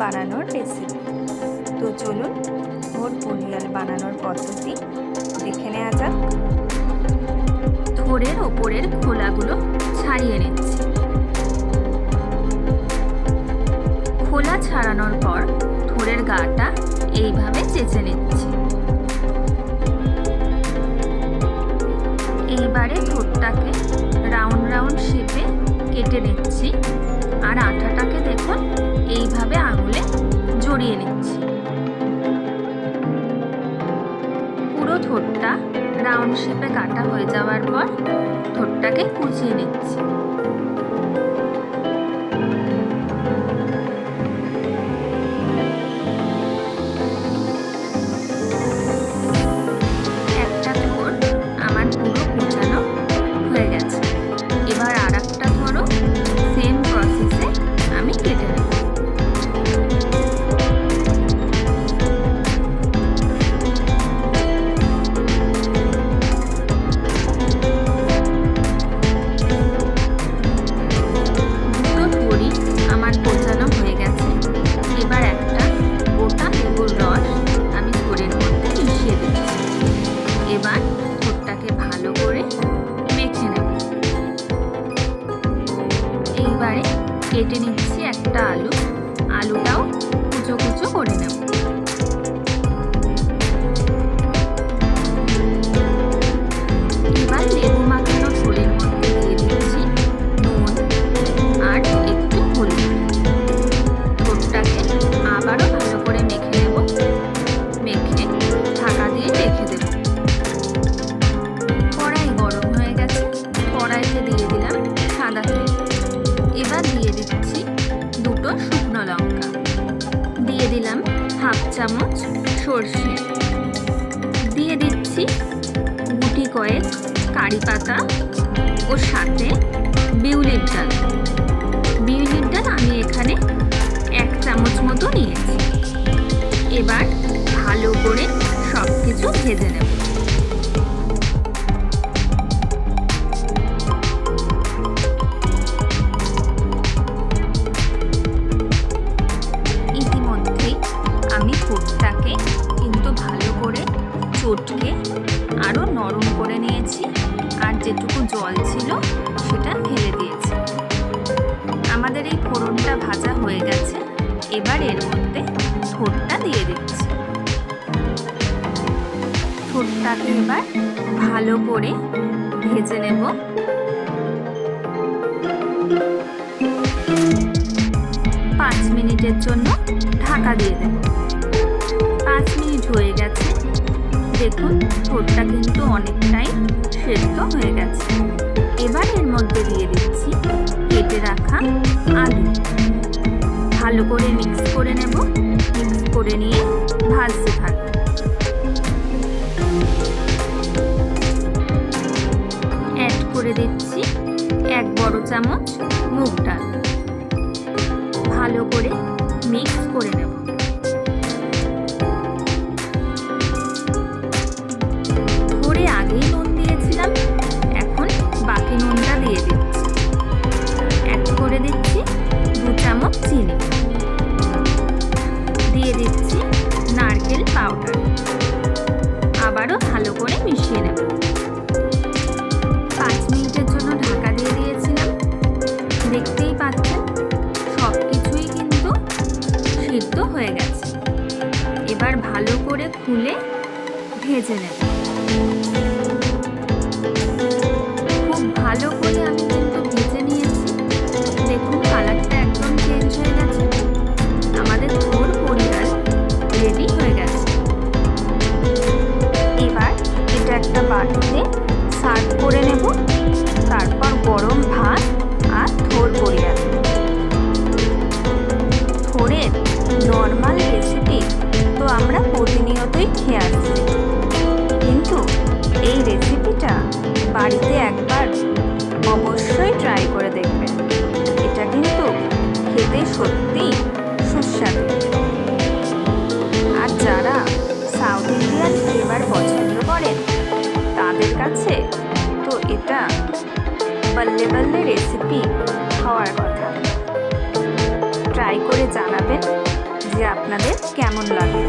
বানানোর রেসিপি তো চলুন থোর পরিয়াল বানানোর পদ্ধতি দেখে নেওয়া যাক। থোড়ের ওপরের খোলাগুলো ছাড়িয়ে নিচ্ছি। খোলা ছাড়ানোর পর থোড়ের গাটা এইভাবে চেঁচে নিচ্ছি। এইবারে থোড়টাকে রাউন্ড রাউন্ড শেপে কেটে নিচ্ছি। আর আঠাটাকে দেখুন, এইভাবে জড়িয়ে নিচ্ছি। পুরো ঠোঁটটা রাউন্ড শেপে কাটা হয়ে যাওয়ার পর ঠোঁটটাকে কুচিয়ে নিচ্ছি। কেটে নিচ্ছি একটা আলু। লঙ্কা। দিয়ে দিলাম হাফ চামচ সর্ষে। দিয়ে দিচ্ছি গুটি কয়েক কারি পাতা ও সাথে বিউলির ডাল। বিউলির ডাল আমি এখানে এক চামচ মতো নিয়েছি। এবার ভালো করে সব কিছু ভেজে নেব। জল ছিল, সেটা ফেলে দিয়েছি। আমাদের এই ফোড়নটা ভাজা হয়ে গেছে, এবার এর মধ্যে ঠোঁটটা দিয়ে দিচ্ছি। ঠোঁটটাকে এবার ভালো করে ভেজে নেব। পাঁচ মিনিটের জন্য ঢাকা দিয়ে দেব। পাঁচ মিনিট হয়ে গেছে। দেখুন ঠোঁটটা কিন্তু অনেকটাই সেদ্ধ হয়ে গেছে। আলু। ভালো করে মিক্স করে নেব। মিক্স করে নিয়ে ভাজতে থাকব। অ্যাড করে দিচ্ছি এক বড় চামচ মুগ ডাল। ভালো করে মিক্স করে নেব। হয়ে গেছে। এবার ভালো করে খুলে ভেজে নেব। বাড়িতে একবার অবশ্যই ট্রাই করে দেখবেন এটা কিন্তু খেতে সত্যিই সুস্বাদু। আর যারা সাউথ ইন্ডিয়ান ফ্লেভার পছন্দ করেন, তাদের কাছে তো এটা বল্লে বল্লে রেসিপি হওয়ার কথা। ট্রাই করে জানাবেন যে আপনাদের কেমন লাগে।